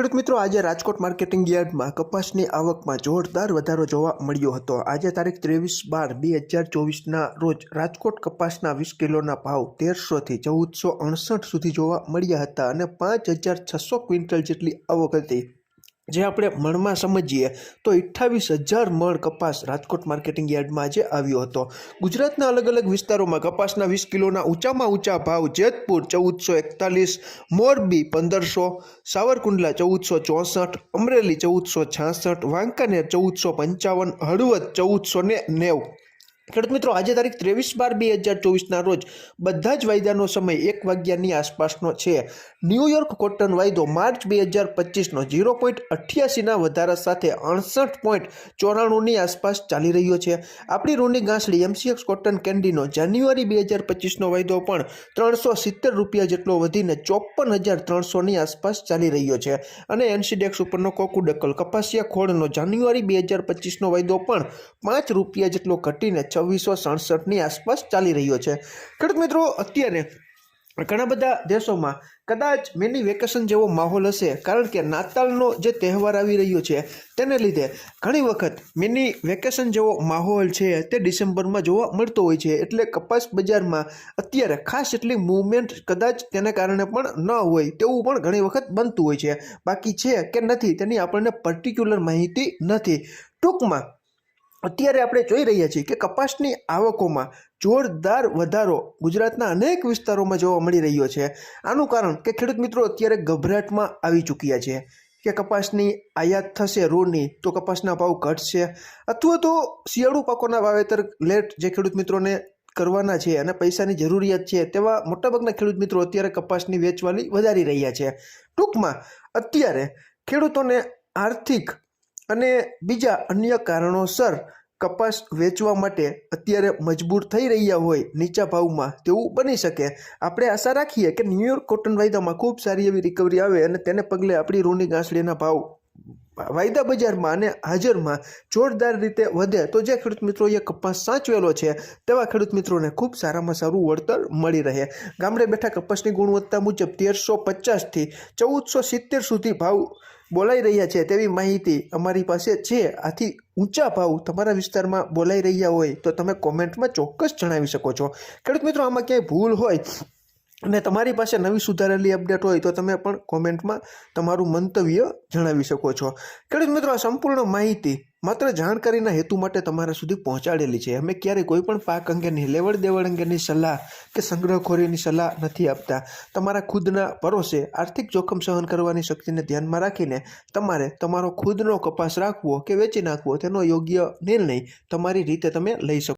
ખેડૂત મિત્રો, આજે રાજકોટ માર્કેટિંગ યાર્ડમાં કપાસની આવકમાં જોરદાર વધારો જોવા મળ્યો હતો. આજે તારીખ ત્રેવીસ બાર બે હજાર ચોવીસના રોજ રાજકોટ કપાસના વીસ કિલોના ભાવ તેરસોથી ચૌદસો અડસઠ સુધી જોવા મળ્યા હતા અને પાંચ હજાર છસો ક્વિન્ટલ જેટલી આવક હતી. જે આપણે મણમાં સમજીએ, તો અઠ્ઠાવીસ હજાર મણ કપાસ રાજકોટ માર્કેટિંગ યાર્ડમાં આજે આવ્યો હતો. ગુજરાતના અલગ અલગ વિસ્તારોમાં કપાસના વીસ કિલોના ઊંચામાં ઊંચા ભાવ, જેતપુર ચૌદસો એકતાલીસ, મોરબી પંદરસો, સાવરકુંડલા ચૌદસો ચોસઠ, અમરેલી ચૌદસો છાસઠ, વાંકાનેર ચૌદસો પંચાવન, હળવદ ચૌદસો ને નેવું. ખેડૂત મિત્રો, આજે તારીખ ત્રેવીસ બાર બે હજાર ચોવીસના રોજ બધા જ વાયદાનો સમય એક વાગ્યાની આસપાસનો છે. ન્યૂયોર્ક કોટન વાયદો માર્ચ બે હજાર પચીસનો ઝીરો પોઈન્ટ અઠ્યાસીના વધારા સાથે અડસઠ પોઈન્ટ ચોરાણુંની આસપાસ ચાલી રહ્યો છે. આપણી રૂની ગાંસડી એમસીએક્સ કોટન કેન્ડીનો જાન્યુઆરી બે હજાર પચીસનો વાયદો પણ ત્રણસો સિત્તેર રૂપિયા જેટલો વધીને ચોપન હજાર ત્રણસોની આસપાસ ચાલી રહ્યો છે. અને એનસીડેક્સ ઉપરનો કોકુડકલ કપાસિયા ખોળનો જાન્યુઆરી બે હજાર પચીસનો વાયદો પણ પાંચ રૂપિયા જેટલો ઘટીને છવ્વીસો સડસઠની આસપાસ ચાલી રહ્યો છે. ખેડૂત મિત્રો, અત્યારે ઘણા બધા દેશોમાં કદાચ મિની વેકેશન જેવો માહોલ હશે, કારણ કે નાતાલનો જે તહેવાર આવી રહ્યો છે, તેને લીધે ઘણી વખત મિની વેકેશન જેવો માહોલ છે તે ડિસેમ્બરમાં જોવા મળતો હોય છે. એટલે કપાસ બજારમાં અત્યારે ખાસ એટલી મૂવમેન્ટ કદાચ તેને કારણે પણ ન હોય તેવું પણ ઘણી વખત બનતું હોય છે. બાકી છે કે નથી તેની આપણને પર્ટિક્યુલર માહિતી નથી. ટૂંકમાં અત્યારે આપણે જોઈ રહ્યા છીએ કે કપાસની આવકોમાં જોરદાર વધારો ગુજરાતના અનેક વિસ્તારોમાં જોવા મળી રહ્યો છે. આનું કારણ કે ખેડૂત મિત્રો અત્યારે ગભરાટમાં આવી ચૂક્યા છે કે કપાસની આયાત થશે રોની તો કપાસના ભાવ ઘટશે અથવા તો શિયાળુ પાકોના વાવેતર લેટ જે ખેડૂત મિત્રોને કરવાના છે અને પૈસાની જરૂરિયાત છે તેવા મોટાભાગના ખેડૂત મિત્રો અત્યારે કપાસની વેચવાલી વધારી રહ્યા છે. ટૂંકમાં અત્યારે ખેડૂતોને આર્થિક અને બીજા અન્ય કારણોસર કપાસ વેચવા માટે અત્યારે મજબૂર થઈ રહ્યા હોય નીચા ભાવમાં તેવું બની શકે. આપણે આશા રાખીએ કે ન્યુયોર્ક કોટન વાયદામાં ખૂબ સારી એવી રિકવરી આવે અને તેને પગલે આપણી રૂની ગાંસડીના ભાવ વાયદા બજારમાં અને હાજરમાં જોરદાર રીતે વધે. તો જે ખેડૂત મિત્રોએ કપાસ સાચવેલો છે, તેવા ખેડૂત મિત્રોને ખૂબ સારામાં સારું વળતર મળી રહે. ગામડે બેઠા કપાસની ગુણવત્તા મુજબ તેરસો પચાસથી ચૌદસો સિત્તેર સુધી ભાવ બોલાઈ રહ્યા છે તેવી માહિતી અમારી પાસે છે. આથી ઊંચા ભાવ તમારા વિસ્તારમાં બોલાઈ રહ્યા હોય તો તમે કોમેન્ટમાં ચોક્કસ જણાવી શકો છો. ખેડૂત મિત્રો, આમાં ક્યાંય ભૂલ હોય અને તમારી પાસે નવી સુધારેલી અપડેટ હોય તો તમે પણ કોમેન્ટમાં તમારું મંતવ્ય જણાવી શકો છો. ખેડૂત મિત્રો, આ સંપૂર્ણ માહિતી માત્ર જાણકારીના હેતુ માટે તમારા સુધી પહોંચાડેલી છે. અમે ક્યારેય કોઈ પણ પાક અંગેની લેવડ દેવડ અંગેની સલાહ કે સંગ્રહખોરીની સલાહ નથી આપતા. તમારા ખુદના ભરોસે આર્થિક જોખમ સહન કરવાની શક્તિને ધ્યાનમાં રાખીને તમારે તમારો ખુદનો કપાસ રાખવો કે વેચી નાખવો તેનો યોગ્ય નિર્ણય તમારી રીતે તમે લઈ શકો